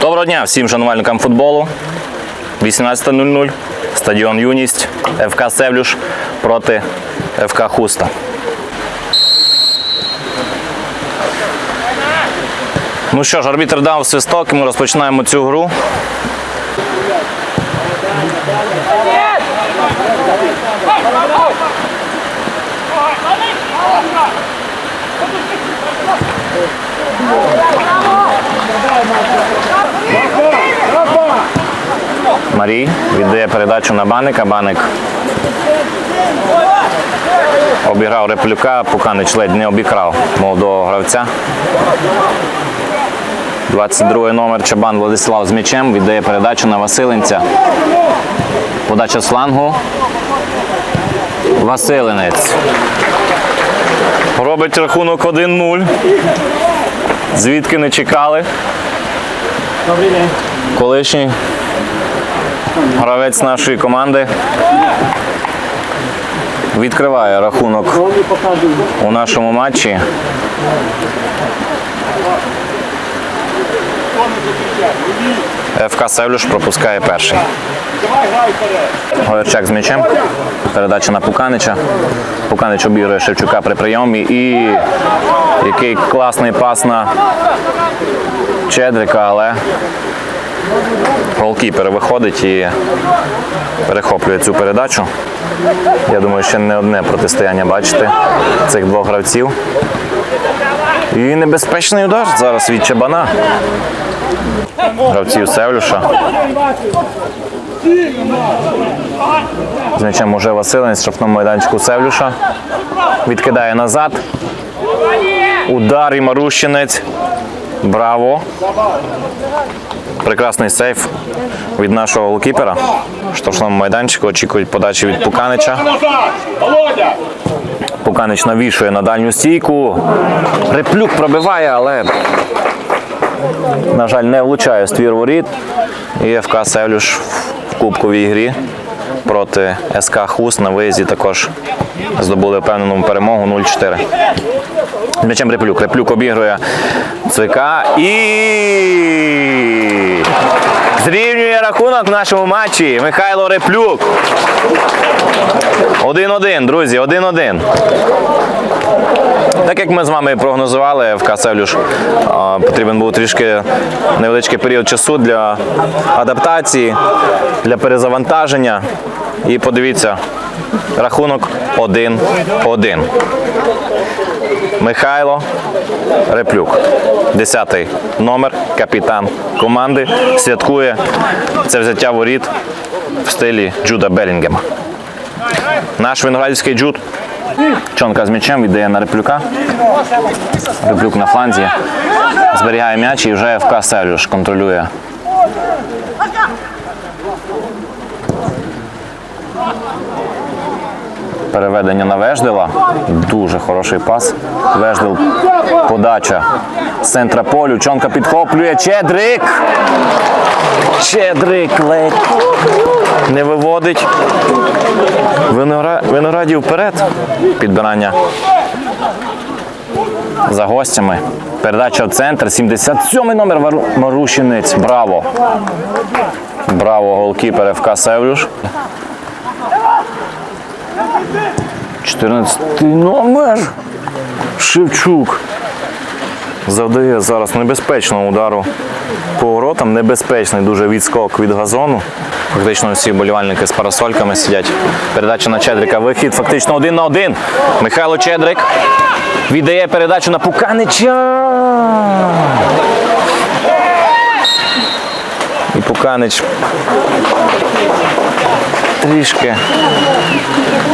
Доброго дня всім шанувальникам футболу. 18.00. Стадіон Юність. ФК Севлюш проти ФК Хуста. Ну що ж, арбітр дав свисток і ми розпочинаємо цю гру. Марій віддає передачу на Баника. Баник обіграв Реплюка, Пуканич ледь не обікрав молодого гравця. 22 номер Чабан Владислав з м'ячем віддає передачу на Василенця. Подача з флангу. Василинець. Робить рахунок 1-0. Звідки не чекали. Колишній гравець нашої команди відкриває рахунок у нашому матчі. ФК Севлюш пропускає перший. Говерчак з м'ячем. Передача на Пуканича. Пуканич обігрує Шевчука при прийомі. І який класний пас на Чедрика, але голкіпер виходить і перехоплює цю передачу. Я думаю, ще не одне протистояння бачите цих двох гравців. І небезпечний удар зараз від Чабана. Гравців Севлюша. З м'ячем уже Василенець в штрафному майданчику Севлюша. Відкидає назад. Удар і Марущинець. Браво. Прекрасний сейф від нашого голкіпера. Штрафному майданчику очікують подачі від Пуканича. Пуканич навішує на дальню стійку. Реплюк пробиває, але, на жаль, не влучає ствір воріт. І ФК Севлюш в кубковій грі проти СК Хуст на виїзді також здобули впевнену перемогу 0-4. З М'ячем Реплюк. Реплюк обігрує ЦВК і зрівнює рахунок в нашому матчі Михайло Реплюк. 1-1, друзі, 1-1. Так як ми з вами прогнозували, в Касевлюш потрібен був трішки невеличкий період часу для адаптації, для перезавантаження. І подивіться, рахунок 1-1. Михайло Реплюк, 10-й номер, капітан команди, святкує це взяття воріт в стилі Джуда Белінгема. Наш виноградівський джуд. Чонка з м'ячем віддає на реплюка. Реплюк на фланзі. Зберігає м'яч і вже ФК Селюш контролює. Переведення на Веждила. Дуже хороший пас. Веждил подача з центра полю. Чонка підхоплює. Чедрик! Чедрик ледь не виводить. Виногра- Виноградів вперед. Підбирання за гостями. Передача в центр. 77-й номер Марущинець. Браво. Браво, голкіпер ФК Севлюш. 14 номер. Шевчук. Завдає зараз небезпечного удару по воротам. Небезпечний дуже відскок від газону. Фактично всі болівальники з парасольками сидять. Передача на Чедрика. Вихід фактично один на один. Михайло Чедрик віддає передачу на Пуканича. І Пуканич трішки.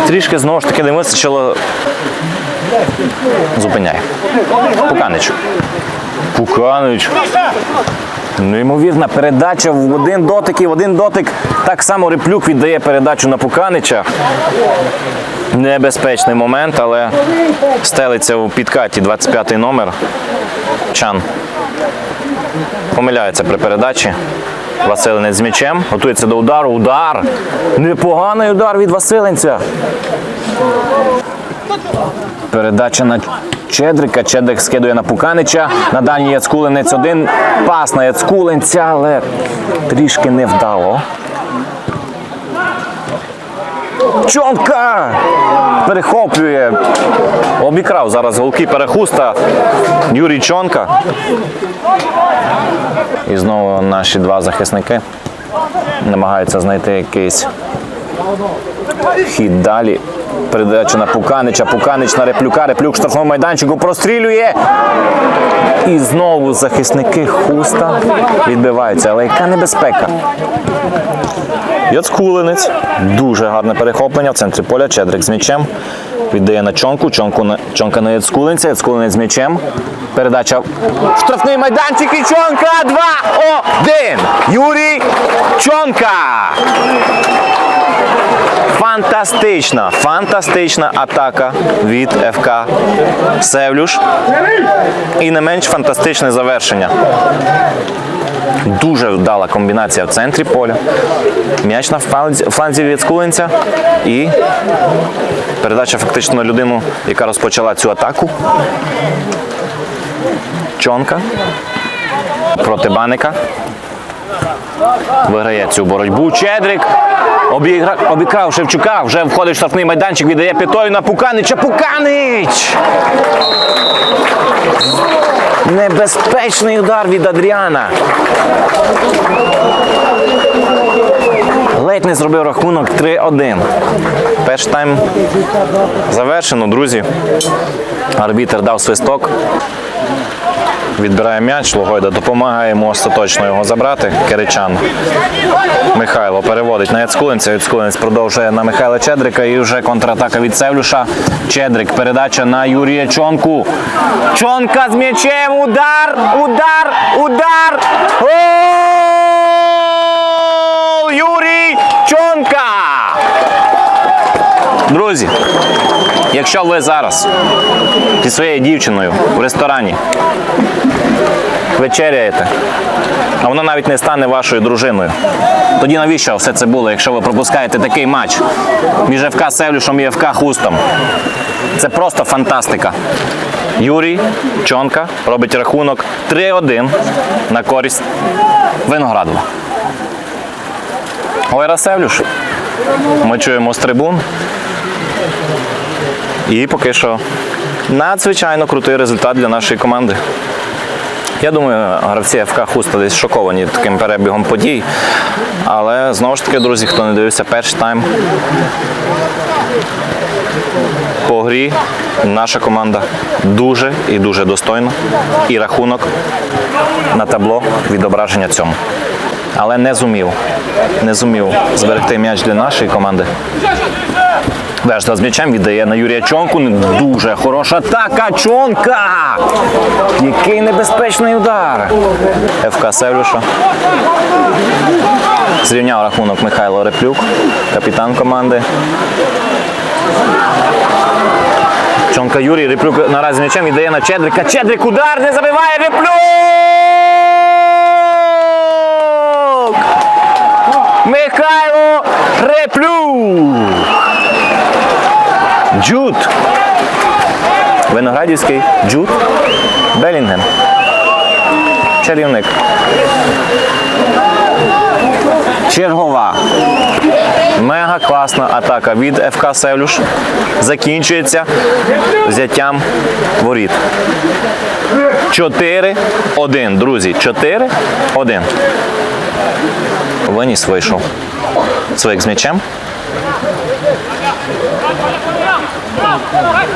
Трішки знову ж таки не вистачило. Зупиняє. Пуканич. Пуканич. Неймовірна передача в один дотик і в один дотик. Так само Реплюк віддає передачу на Пуканича. Небезпечний момент, але стелиться у підкаті 25 номер. Чан помиляється при передачі. Василинець з м'ячем. Готується до удару. Удар. Непоганий удар від Василенця. Передача на Чедрика. Чедрик скидує на Пуканича. На дальній Яцкулинець один. Пас на Яцкулинця, але трішки невдало. Чонка! Перехоплює. Обікрав зараз голки перехуста. Юрій Чонка. І знову наші два захисники намагаються знайти якийсь хід далі. Передача на Пуканича, Пуканич на Реплюка, Реплюк в штрафному майданчику прострілює. І знову захисники хуста відбиваються. Але яка небезпека? Яцкулинець. Дуже гарне перехоплення в центрі поля. Чедрик з м'ячем. Віддає на чонку. Чонку на чонка на Яцкулинця. Яцкулинець з м'ячем. Передача штрафний майданчик і чонка. 2-1. Юрій Чонка. Фантастична, фантастична атака від ФК Севлюш. І не менш фантастичне завершення. Дуже вдала комбінація в центрі поля. М'яч на фланзі, від. І передача фактично на людину, яка розпочала цю атаку. Чонка проти Баника. Виграє цю боротьбу. Чедрик обігра... обікрав Шевчука. Вже входить в штрафний майданчик, віддає п'ятою на Пуканича. Пуканич! Небезпечний удар від Адріана. Ледь не зробив рахунок 3-1. Перший тайм завершено, друзі. Арбітер дав свисток. Відбирає м'яч, Логойда допомагає йому остаточно його забрати. Киричан. Михайло переводить на Яцкулинця. Яцкулинець продовжує на Михайла Чедрика і вже контратака від Севлюша. Чедрик. Передача на Юрія Чонку. Чонка з м'ячем. Удар! Удар! Удар! Гол! Юрій Чонка! Друзі, якщо ви зараз зі своєю дівчиною в ресторані вечеряєте, а вона навіть не стане вашою дружиною. Тоді навіщо все це було, якщо ви пропускаєте такий матч між ФК Севлюшем і ФК Хустом? Це просто фантастика. Юрій Чонка робить рахунок 3-1 на користь Виноградова. Ойра Севлюш. Ми чуємо з трибун. І поки що надзвичайно крутий результат для нашої команди. Я думаю, гравці ФК Хуста десь шоковані таким перебігом подій. Але знову ж таки, друзі, хто не дивився перший тайм. По грі наша команда дуже і дуже достойна. І рахунок на табло відображення цьому. Але не зумів, не зумів зберегти м'яч для нашої команди. Вежда з м'ячем віддає на Юрія Чонку. Дуже хороша атака. Чонка! Який небезпечний удар. ФК Севлюша. Зрівняв рахунок Михайло Реплюк, капітан команди. Чонка Юрій Реплюк наразі м'ячем віддає на Чедрика. Чедрик удар не забиває Реплюк! Михайло Реплюк! Джуд. Виноградівський Джуд Белінгем. Чарівник. Чергова. Мега класна атака від ФК Севлюш. Закінчується взяттям воріт. 4-1, друзі. 4-1. Виніс вийшов. Цвик з м'ячем.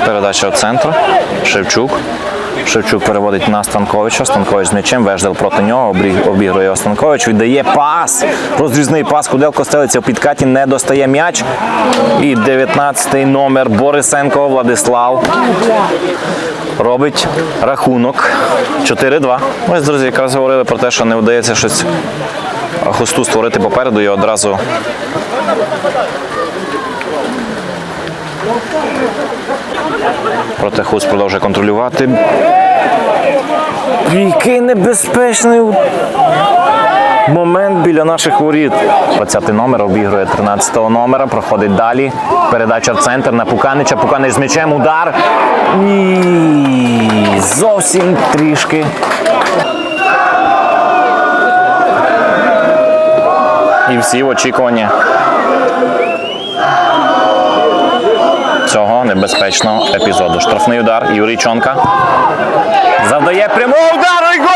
Передача в центр. Шевчук. Шевчук переводить на Станковича. Станкович з м'ячем. Веждел проти нього. Обігрує Станкович. Віддає пас. Розрізний пас. Куделко стелиться в підкаті. Не достає м'яч. І 19-й номер Борисенко Владислав. Робить рахунок 4-2. Ось, друзі, якраз говорили про те, що не вдається щось хосту створити попереду і одразу Проте Хуст продовжує контролювати. Який небезпечний. Момент біля наших воріт. 20 номер обігрує 13-го номера, проходить далі. Передача в центр на Пуканича. Пуканич з м'ячем. Удар. Ні, зовсім трішки. І всі в очікуванні небезпечного епізоду. Штрафний удар Юрій Чонка. Завдає прямого удару і гол!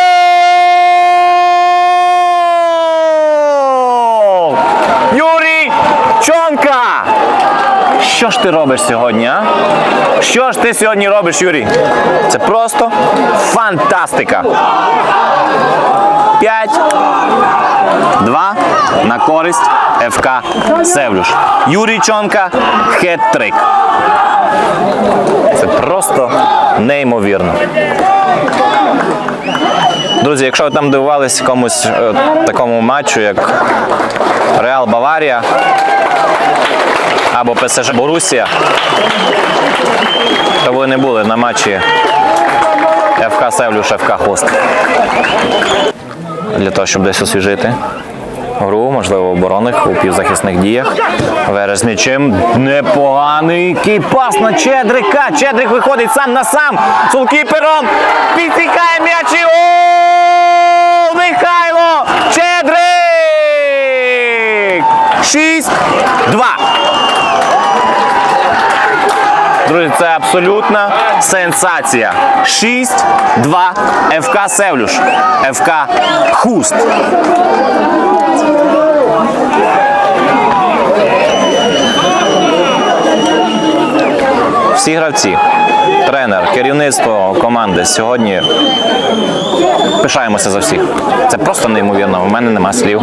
Юрій Чонка! Що ж ти робиш сьогодні, а? Що ж ти сьогодні робиш, Юрій? Це просто фантастика. П'ять. Два на користь ФК Севлюш. Юрій Чонка хет-трик. Це просто неймовірно. Друзі, якщо ви там дивувались комусь е, такому матчу, як Реал Баварія або ПСЖ Борусія, то ви не були на матчі ФК Севлюш, ФК Хост. Для того, щоб десь освіжити гру, можливо, в оборонних, у півзахисних діях. Верес з м'ячем. Непоганий який пас на Чедрика. Чедрик виходить сам на сам. З голкіпером. Підтікає м'яч гол! Михайло Чедрик! 6-2. Друзі, це абсолютна сенсація. 6-2 ФК Севлюш. ФК Хуст. Всі гравці, тренер, керівництво команди сьогодні пишаємося за всіх. Це просто неймовірно. У мене нема слів.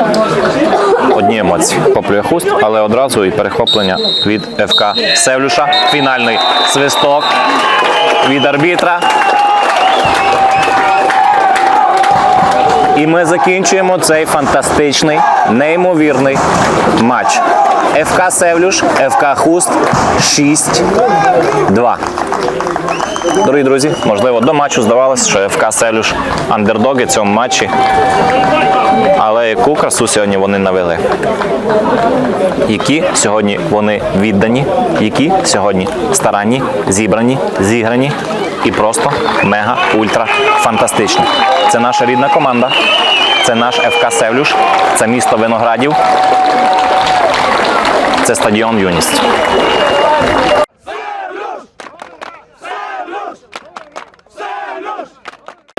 Одні емоції. Поплює хуст, але одразу і перехоплення від ФК Севлюша. Фінальний свисток від арбітра. І ми закінчуємо цей фантастичний, неймовірний матч. ФК Севлюш, ФК Хуст 6-2. Дорогі друзі, можливо, до матчу здавалося, що ФК Селюш андердоги в цьому матчі. Але яку красу сьогодні вони навели? Які сьогодні вони віддані, які сьогодні старанні, зібрані, зіграні і просто мега ультра фантастичні. Це наша рідна команда, це наш ФК Севлюш, це місто Виноградів, це стадіон Юність.